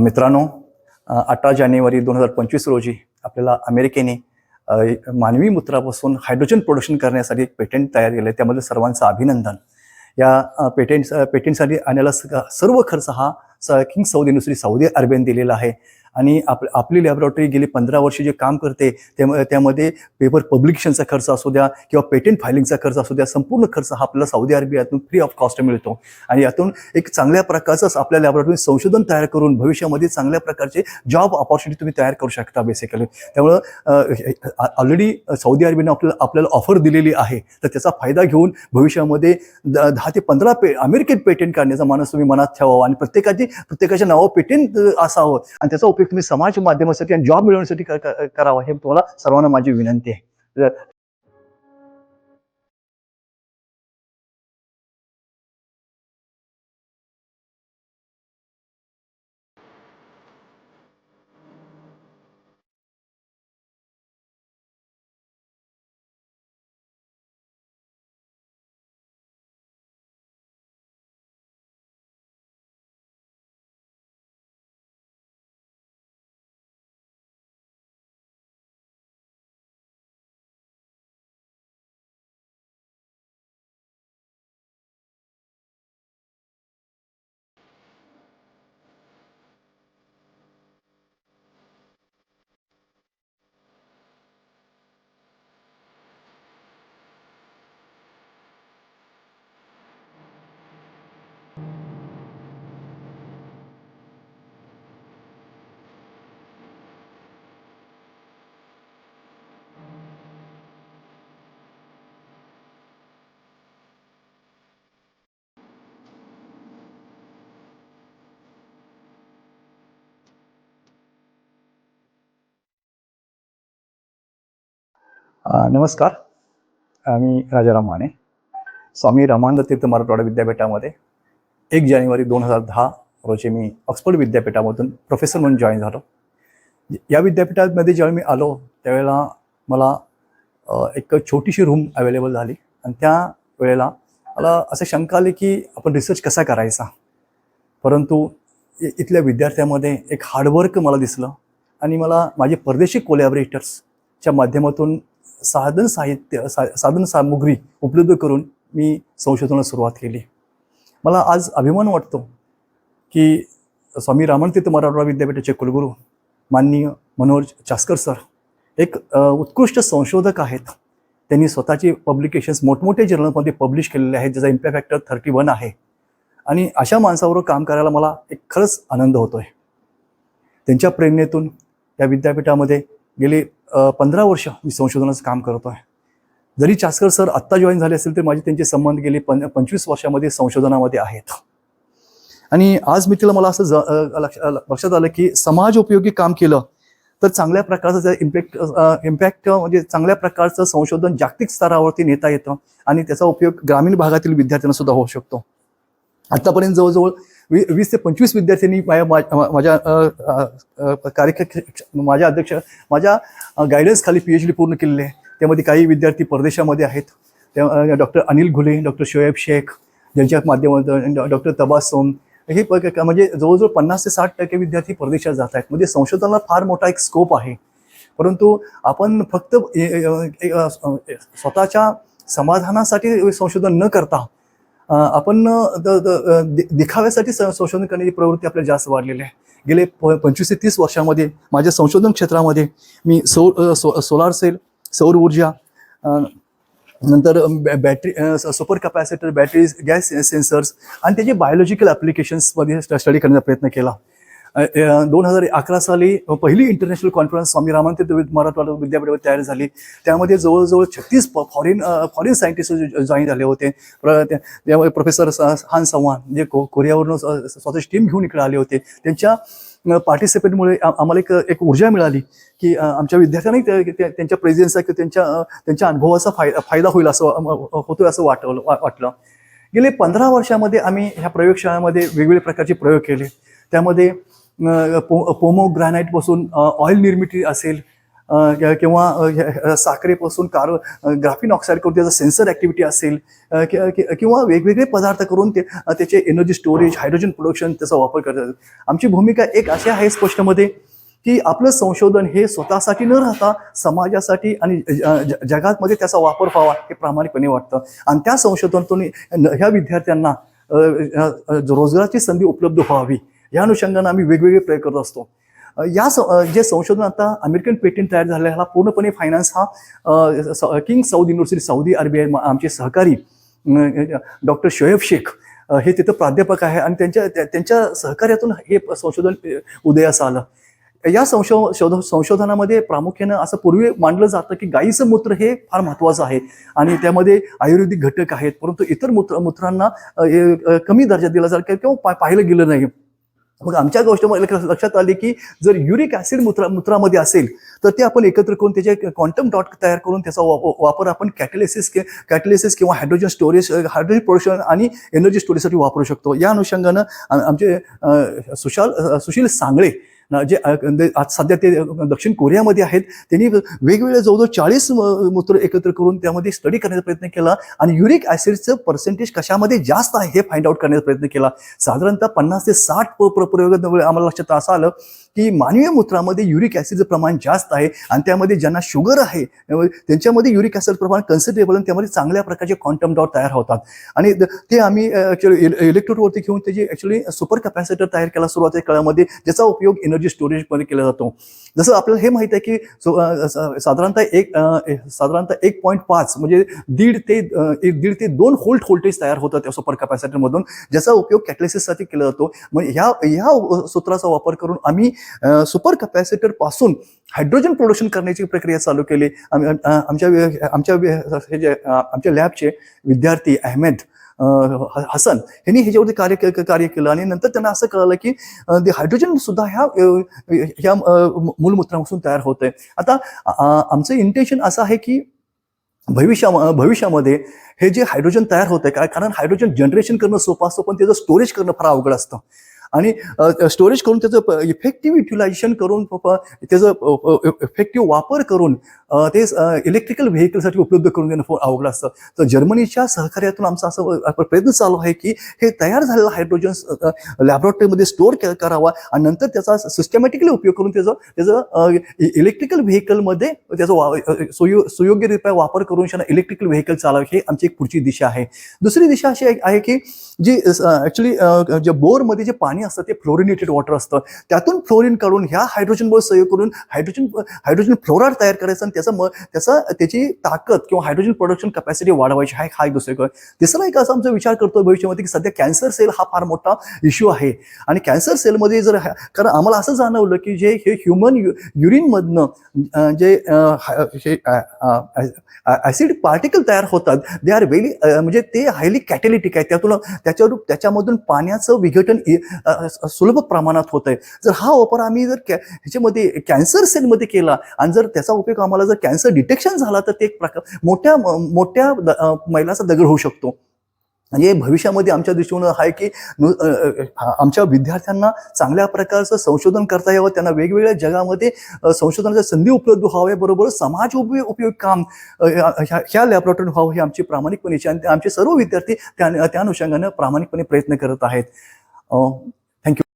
मित्रांनो अठरा जानेवारी दोन हजार पंचवीस रोजी आपल्याला अमेरिकेने मानवी मूत्रापासून हायड्रोजन प्रोडक्शन करण्यासाठी एक पेटंट तयार केलं आहे त्यामध्ये सर्वांचं अभिनंदन. या पेटेंट पेटेंटसाठी आणण्याला स- सर्व खर्च हा स किंग सौदी नुसरी सौदी अरेबियन दिलेला आहे. आणि आप आपली लॅबोरेटरी गेली पंधरा वर्ष जे काम करते त्याम- त्यामध्ये पेपर पब्लिकेशनचा खर्च असू द्या किंवा पेटंट फायलिंगचा खर्च असू द्या संपूर्ण खर्च हा आपल्याला सौदी अरेबियातून फ्री ऑफ कॉस्ट मिळतो. आणि यातून एक चांगल्या प्रकारचं आपल्या लॅबोरेटरी संशोधन तयार करून भविष्यामध्ये चांगल्या प्रकारचे जॉब ऑपॉर्च्युनिटी तुम्ही तयार करू शकता बेसिकली त्यामुळं ऑलरेडी सौदी अरेबियाने आपल्याला आपल्याला ऑफर दिलेली आहे. तर त्याचा फायदा घेऊन भविष्यामध्ये द- दहा ते पंधरा पे अमेरिकन पेटंट काढण्याचा मानस तुम्ही मनात ठेवावा आणि प्रत्येकाची प्रत्येकाच्या नावावर पेटंट असावं आणि त्याचा उपयोग तुम्ही समाज माध्यमासाठी आणि जॉब मिळवण्यासाठी करावा हे तुम्हाला सर्वांना माझी विनंती आहे. नमस्कार. मी राजाराम माने. स्वामी रामानंद तीर्थ मराठवाडा विद्यापीठामध्ये एक जानेवारी दोन हजार दहा रोजी मी ऑक्सफर्ड विद्यापीठामधून प्रोफेसर म्हणून जॉईन झालो. या विद्यापीठामध्ये जेव्हा मी आलो त्यावेळेला मला एक छोटीशी रूम अवेलेबल झाली. आणि त्या वेळेला मला असं शंका आली की आपण रिसर्च कसा करायचा? परंतु इ- इथल्या विद्यार्थ्यामध्ये एक हार्डवर्क मला दिसलं. आणि मला माझे परदेशी कोलॅबरेटर्सच्या माध्यमातून साधन साहित्य सा साधन सामुग्री उपलब्ध करून मी संशोधनाला सुरुवात केली. मला आज अभिमान वाटतो की स्वामी रामनतीर्थ मराठवाडा विद्यापीठाचे कुलगुरू माननीय मनोज चास्कर सर एक उत्कृष्ट संशोधक आहेत. त्यांनी स्वतःची पब्लिकेशन्स मोठमोठे जर्नलमध्ये पब्लिश केलेले आहेत ज्याचा इम्पॅक्ट फॅक्टर थर्टी वन आहे. आणि अशा माणसाबरोबर काम करायला मला एक खरंच आनंद होतो आहे त्यांच्या प्रेरणेतून या विद्यापीठामध्ये गेले पंधरा वर्ष मी संशोधनाचं काम करतो आहे. जरी चास्कर सर आत्ता जॉईन झाले असेल तर माझे त्यांचे संबंध गेले पं पंचवीस वर्षामध्ये संशोधनामध्ये आहेत. आणि आज मी तिला मला असं ज लक्षात आलं की समाज उपयोगी काम केलं तर चांगल्या प्रकारचं इम्पॅक्ट इम्पॅक्ट म्हणजे चांगल्या प्रकारचं संशोधन जागतिक स्तरावरती नेता येतं आणि त्याचा उपयोग ग्रामीण भागातील विद्यार्थ्यांना सुद्धा होऊ शकतो. आतापर्यंत जवळजवळ वी वीस ते पंचवीस विद्यार्थ्यांनी माझ्या मा- माझ्या अ, माझ्या अध्यक्ष माझ्या गायडन्सखाली पी एच डी पूर्ण केलेली आहे. त्यामध्ये काही विद्यार्थी परदेशामध्ये आहेत. त्या डॉक्टर अनिल घुले डॉक्टर शोएब शेख ज्यांच्या माध्यमातून डॉक्टर तबासोम हे प- म्हणजे जवळजवळ पन्नास ते साठ टक्के विद्यार्थी परदेशात जात आहेत. म्हणजे संशोधनाला फार मोठा एक स्कोप आहे. परंतु आपण फक्त ए- स्वतःच्या समाधानासाठी संशोधन न करता आपण दि- दिखाव्यासाठी संशोधन करण्याची प्रवृत्ती आपल्याला जास्त वाढलेली आहे. गेले प पंचवीस ते तीस वर्षामध्ये माझ्या संशोधन क्षेत्रामध्ये मी सौर सो सोलार सेल सौर ऊर्जा नंतर बॅ- battery super capacitor batteries gas sensors आणि त्याचे बायोलॉजिकल ॲप्लिकेशन्समध्ये स्टडी करण्याचा प्रयत्न केला. दोन हजार अकरा साली पहिली इंटरनॅशनल कॉन्फरन्स स्वामी रामानंद तीर्थ मराठवाडा विद्यापीठावर तयार झाली. त्यामध्ये जवळजवळ छत्तीस फॉरेन फॉरेन सायंटिस्ट जॉईन झाले होते. प्र- त्यामुळे प्रोफेसर स- हान चव्हाण जे को कोरियावरून स्वतःची टीम घेऊन इकडे आले होते. त्यांच्या पार्टिसिपेटमुळे आम्हाला एक एक ऊर्जा मिळाली की आमच्या विद्यार्थ्यांनी त्या- त्यांच्या प्रेझेन्सचा किंवा त्यांच्या त्यांच्या अनुभवाचा फायदा फायदा होईल असं होतोय असं वाटवलं वा- वाटलं. गेले पंधरा वर्षामध्ये आम्ही ह्या प्रयोगशाळामध्ये वेगवेगळ्या प्रकारचे प्रयोग केले. त्यामध्ये पो पोमो ग्रॅनाईटपासून ऑइल निर्मिती असेल किंवा साखरेपासून कार ग्राफिन ऑक्साईड करून त्याचं सेन्सर ॲक्टिव्हिटी असेल किंवा वेगवेगळे पदार्थ करून ते त्याचे एनर्जी स्टोरेज हायड्रोजन प्रोडक्शन त्याचा वापर करतात. आमची भूमिका एक अशी आहे स्पष्टमध्ये की आपलं संशोधन हे स्वतःसाठी न राहता समाजासाठी आणि ज- त्याचा वापर व्हावा हे प्रामाणिकपणे वाटतं. आणि त्या संशोधनातून ह्या विद्यार्थ्यांना रोजगाराची संधी उपलब्ध व्हावी. या अनुषंगानं आम्ही वेगवेगळे प्रयोग करत असतो. या स- जे संशोधन आता अमेरिकन पेटंट तयार झालं ह्याला पूर्णपणे फायनान्स हा स- King Saud University Saudi Arabia आमचे सहकारी डॉक्टर शोएब शेख हे तिथं प्राध्यापक आहे आणि त्यांच्या त्या- त्यांच्या सहकार्यातून हे संशोधन उदयास आलं. या संशो शोध संशोधनामध्ये प्रामुख्यानं असं पूर्वी मांडलं जातं की गाईचं मूत्र हे फार महत्त्वाचं आहे आणि त्यामध्ये आयुर्वेदिक घटक आहेत परंतु इतर मूत्र मूत्रांना कमी दर्जा दिला जातो किंवा पा- पाहिलं गेलं नाही. मग आमच्या गोष्टीमध्ये लक्ष- लक्षात आले की जर युरिक ॲसिड मूत्रा मूत्रामध्ये असेल तर ते आपण एकत्र करून त्याचे क्वांटम डॉट तयार करून त्याचा वाप- वापर आपण कॅटलिसिस कॅटलिसिस किंवा हायड्रोजन स्टोरेज हायड्रोजन प्रोडक्शन आणि एनर्जी स्टोरेजसाठी वापरू शकतो. या अनुषंगानं आमचे सुशाल सुशील सांगळे जे म्हणजे आज सध्या ते दक्षिण कोरियामध्ये आहेत त्यांनी वेगवेगळे जवळजवळ चाळीस मूत्र एकत्र करून त्यामध्ये स्टडी करण्याचा प्रयत्न केला आणि युरिक ॲसिडचं पर्सेंटेज कशामध्ये जास्त आहे हे फाइंड आउट करण्याचा प्रयत्न केला. साधारणतः पन्नास ते साठ प- आम्हाला लक्षात असं आलं की मानवीय मूत्रामध्ये युरिक ॲसिडचं प्रमाण जास्त आहे आणि त्यामध्ये ज्यांना शुगर आहे त्यांच्यामध्ये युरिक ॲसिड प्रमाण कन्सिडरेबल आणि त्यामध्ये चांगल्या प्रकारचे क्वांटम डॉट तयार होतात. आणि ते आम्ही ॲक्च्युली इलेक्ट्रोडवरती घेऊन त्याची ॲक्च्युली सुपर कॅपॅसिटर तयार केला सुरुवातीच्या काळामध्ये ज्याचा उपयोग एनर्जी स्टोरेजमध्ये केला जातो. जसं आपल्याला हे माहिती आहे की साधारणतः एक साधारणतः एक पॉईंट पाच म्हणजे दीड ते एक दीड ते दोन होल्ट व्होल्टेज तयार होतात त्या सुपर कॅपॅसिटरमधून ज्याचा उपयोग कॅटलिसिससाठी केला जातो. मग ह्या ह्या सूत्राचा वापर करून आम्ही सुपर कॅपॅसिटरपासून हायड्रोजन प्रोडक्शन करण्याची प्रक्रिया चालू केली. आमच्या आमच्या हे जे आमच्या लॅबचे विद्यार्थी अहमेद हसन यांनी ह्याच्यावरती कार्य कार्य केलं आणि नंतर त्यांना असं कळलं की हायड्रोजन सुद्धा ह्या ह्या मूलमूत्रापासून तयार होत आहे आता आमचं इंटेन्शन असं आहे की भविष्या भविष्यामध्ये हे जे हायड्रोजन तयार होत आहे काय कारण हायड्रोजन जनरेशन करणं सोपं असतं पण त्याचं स्टोरेज करणं फार अवघड असतं. आणि स्टोरेज करून त्याचं इफेक्टिव्ह युटिलायझेशन करून प- त्याचं इफेक्टिव्ह वापर करून ते इलेक्ट्रिकल व्हेकलसाठी उपलब्ध करून देणं फार अवघड असतं. तर जर्मनीच्या सहकार्यातून आमचा असं प्रयत्न चालू आहे की हे तयार झालेलं हायड्रोजन लॅबोरेटरीमध्ये स्टोअर करावा आणि नंतर त्याचा सिस्टमॅटिकली उपयोग करून त्याचं त्याचं इलेक्ट्रिकल व्हेकलमध्ये त्याचा वा- अ, सुयोग्यरित्या वापर करून त्यांना इलेक्ट्रिकल व्हेकल चालव हे आमची एक पुढची दिशा आहे. दुसरी दिशा अशी आहे- आहे की जी ॲक्च्युली जे बोरमध्ये जे पाणी असतं ते फ्लोरिनेटेड वॉटर असतं. त्यातून फ्लोरिन काढून ह्या हायड्रोजनवर सहयोग करून हायड्रोजन हायड्रोजन फ्लोराईड तयार करायचं आणि त्याचा म त्याचा त्याची ताकद किंवा हायड्रोजन प्रोडक्शन कॅपॅसिटी वाढवायची. हा हा एक दुसरीकडे. तिसरा एक असा आमचा विचार करतो भविष्यामध्ये की सध्या कॅन्सर सेल हा फार मोठा इश्यू आहे. आणि कॅन्सर सेलमध्ये जर कारण आम्हाला असं जाणवलं की जे हे ह्युमन युरिनमधनं जे ऍसिड हे ॲसिड पार्टिकल तयार होतात दे आर व्हेरी म्हणजे ते हायली कॅटेलिटिक आहे. त्यातून त्याच्यावर त्याच्यामधून पाण्याचं विघटन सुलभ प्रमाणात होत आहे जर हा वापर आम्ही जर कॅ ह्याच्यामध्ये कॅन्सर सेलमध्ये केला आणि जर त्याचा उपयोग आम्हाला जर कॅन्सर डिटेक्शन झाला तर ते एक प्रकार मोठ्या मोठ्या द- मैलाचा दगड होऊ शकतो. म्हणजे भविष्यामध्ये आमच्या दृष्टीने आहे की आमच्या विद्यार्थ्यांना चांगल्या प्रकारचं संशोधन करता यावं त्यांना वेगवेगळ्या जगामध्ये संशोधनाच्या संधी उपलब्ध व्हाव्या बरोबर समाज उपयोग उपयोग काम ह्या ह्या लॅबोरेटरी व्हावं ही आमची प्रामाणिकपणे आणि आमचे सर्व विद्यार्थी त्या त्या अनुषंगानं प्रामाणिकपणे प्रयत्न करत आहेत. Oh, thank you.